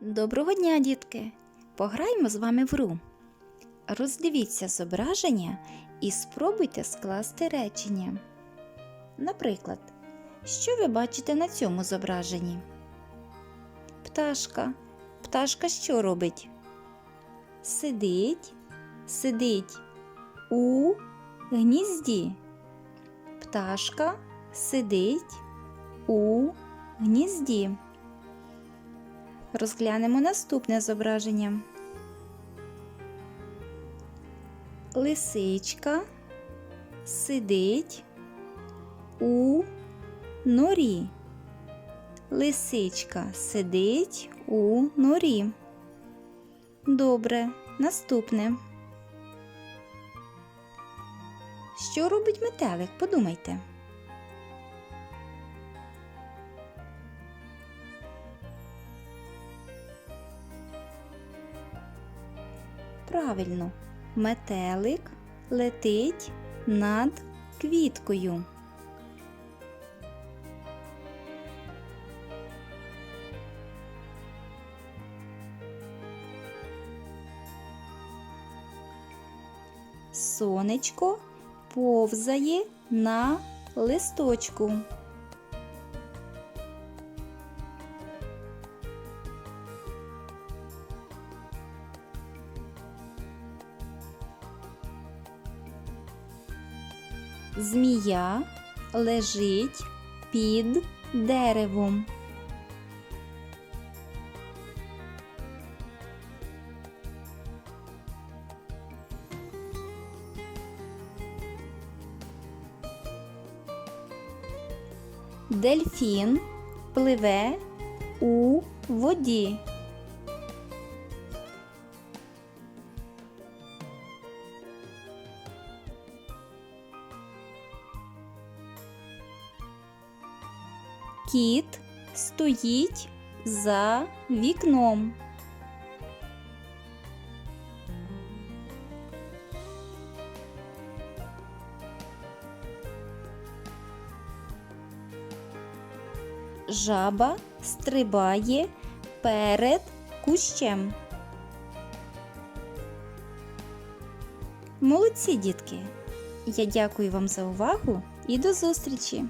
Доброго дня, дітки! Пограємо з вами в гру. Роздивіться зображення і спробуйте скласти речення. Наприклад, що ви бачите на цьому зображенні? Пташка. Пташка що робить? Сидить, сидить у гнізді. Пташка сидить у гнізді. Розглянемо наступне зображення. Лисичка сидить у норі. Лисичка сидить у норі. Добре, наступне. Що робить метелик? Подумайте. Правильно, метелик летить над квіткою. Сонечко повзає на листочку. Змія лежить під деревом. Дельфін пливе у воді. Кіт стоїть за вікном. Жаба стрибає перед кущем. Молодці, дітки! Я дякую вам за увагу і до зустрічі!